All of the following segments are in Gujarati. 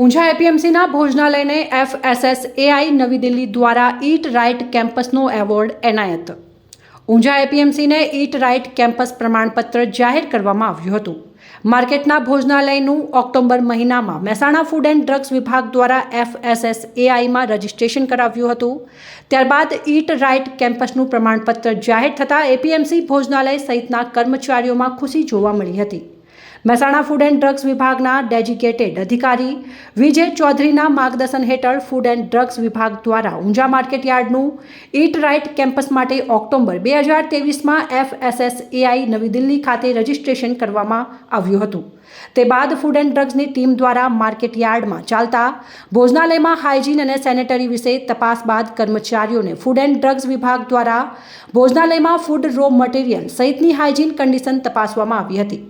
ઊંઝા એપીએમસીના ભોજનાલયને એફએસએસએઆઈ નવી દિલ્હી દ્વારા ઈટ રાઇટ કેમ્પસનો એવોર્ડ એનાયત. ઊંઝા એપીએમસીને ઈટ રાઇટ કેમ્પસ પ્રમાણપત્ર જાહેર કરવામાં આવ્યું હતું. માર્કેટના ભોજનાલયનું ઓક્ટોબર મહિનામાં મહેસાણા ફૂડ એન્ડ ડ્રગ્સ વિભાગ દ્વારા એફએસએસએઆઈમાં રજીસ્ટ્રેશન કરાવ્યું હતું. ત્યારબાદ ઈટ રાઇટ કેમ્પસનું પ્રમાણપત્ર જાહેર થતાં એપીએમસી ભોજનાલય સહિતના કર્મચારીઓમાં ખુશી જોવા મળી હતી. મહેસાણા ફૂડ એન્ડ ડ્રગ્સ વિભાગના ડેડિકેટેડ અધિકારી વિજય ચૌધરીના માર્ગદર્શન હેઠળ ફૂડ એન્ડ ડ્રગ્સ વિભાગ દ્વારા ઊંઝા માર્કેટ યાર્ડનું ઈટ રાઇટ કેમ્પસ માટે ઓક્ટોબર બે હજાર તેવીસમાં એફએસએસએઆઈ નવી દિલ્હી ખાતે રજીસ્ટ્રેશન કરવામાં આવ્યું હતું. તે બાદ ફૂડ એન્ડ ડ્રગ્સની ટીમ દ્વારા માર્કેટ યાર્ડમાં ચાલતા ભોજનાલયમાં હાઇજીન અને સેનેટરી વિશે તપાસ બાદ કર્મચારીઓને ફૂડ એન્ડ ડ્રગ્સ વિભાગ દ્વારા ભોજનાલયમાં ફૂડ રો મટીરિયલ સહિતની હાઇજીન કન્ડિશન તપાસવામાં આવી હતી.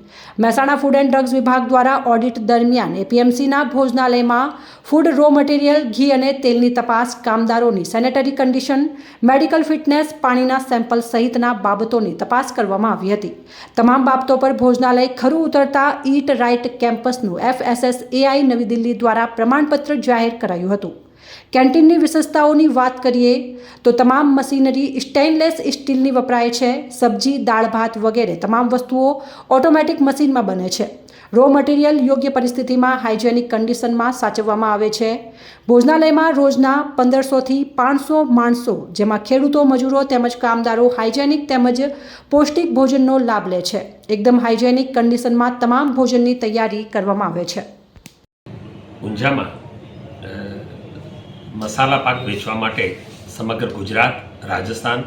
મહેસાણા ફૂડ એન્ડ ડ્રગ્સ વિભાગ દ્વારા ઓડિટ દરમિયાન એપીએમસીના ભોજનાલયમાં ફૂડ, રો મટીરિયલ, ઘી અને તેલની તપાસ કામદારોની સેનેટરી કન્ડિશન મેડિકલ ફિટનેસ, પાણીના સેમ્પલ સહિતના બાબતોની તપાસ કરવામાં આવી હતી. તમામ બાબતો પર ભોજનાલય ખરું ઉતરતા ઈટ રાઇટ કેમ્પસનું એફએસએસ એઆઈ નવી દિલ્હી દ્વારા પ્રમાણપત્ર જાહેર કરાયું હતું. કેન્ટીનની વિશેષતાઓની વાત કરીએ, તો તમામ મશીનરી સ્ટેનલેસ સ્ટીલની વપરાય છે, સબ્જી, દાળ, ભાત વગેરે તમામ વસ્તુઓ ઓટોમેટિક મશીનમાં બને છે. રો મટીરિયલ યોગ્ય પરિસ્થિતિમાં હાઇજેનિક કન્ડિશનમાં સાચવવામાં આવે છે. ભોજનાલયમાં રોજના પંદરસોથી પાંચસો માણસો, જેમાં ખેડૂતો, મજૂરો તેમજ કામદારો હાઇજેનિક તેમજ પૌષ્ટિક ભોજનનો લાભ લે છે. એકદમ હાઇજેનિક કન્ડિશનમાં તમામ ભોજનની તૈયારી કરવામાં આવે છે. ઊંઝામાં મસાલા પાક વેચવા માટે સમગ્ર ગુજરાત, રાજસ્થાન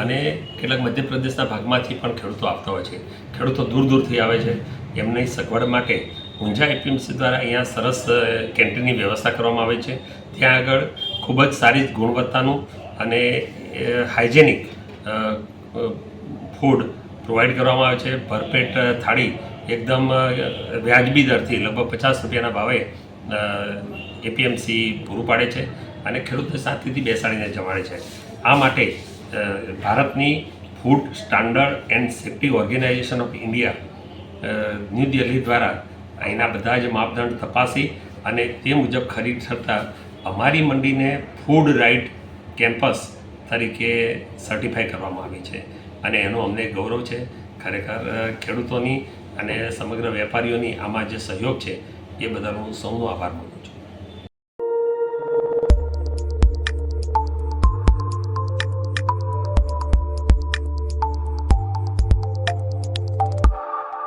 અને કેટલાક મધ્યપ્રદેશના ભાગમાંથી પણ ખેડૂતો આવતા હોય છે. ખેડૂતો દૂર દૂરથી આવે છે. એમની સગવડ માટે ઊંઝા એપીએમસી દ્વારા અહીંયા સરસ કેન્ટીનની વ્યવસ્થા કરવામાં આવે છે. ત્યાં આગળ ખૂબ જ સારી ગુણવત્તાનું અને હાઇજેનિક ફૂડ પ્રોવાઈડ કરવામાં આવે છે. ભરપેટ થાળી એકદમ વ્યાજબી દરથી લગભગ પચાસ રૂપિયાના ભાવે એપીએમસી પૂરું પાડે છે અને ખેડૂતને શાંતિથી બેસાડીને જમાડે છે. આ માટે ભારતની food standard and safety organisation of India New Delhi દ્વારા અહીંના બધા જ માપદંડ તપાસી અને તે મુજબ ખરીદ થતાં અમારી મંડીને ફૂડ રાઇટ કેમ્પસ તરીકે સર્ટિફાઈ કરવામાં આવી છે. અને એનો અમને ગૌરવ છે. ખરેખર ખેડૂતોની અને સમગ્ર વેપારીઓની આમાં જે સહયોગ છે, એ બદલ હું સૌનો આભાર માનું છું.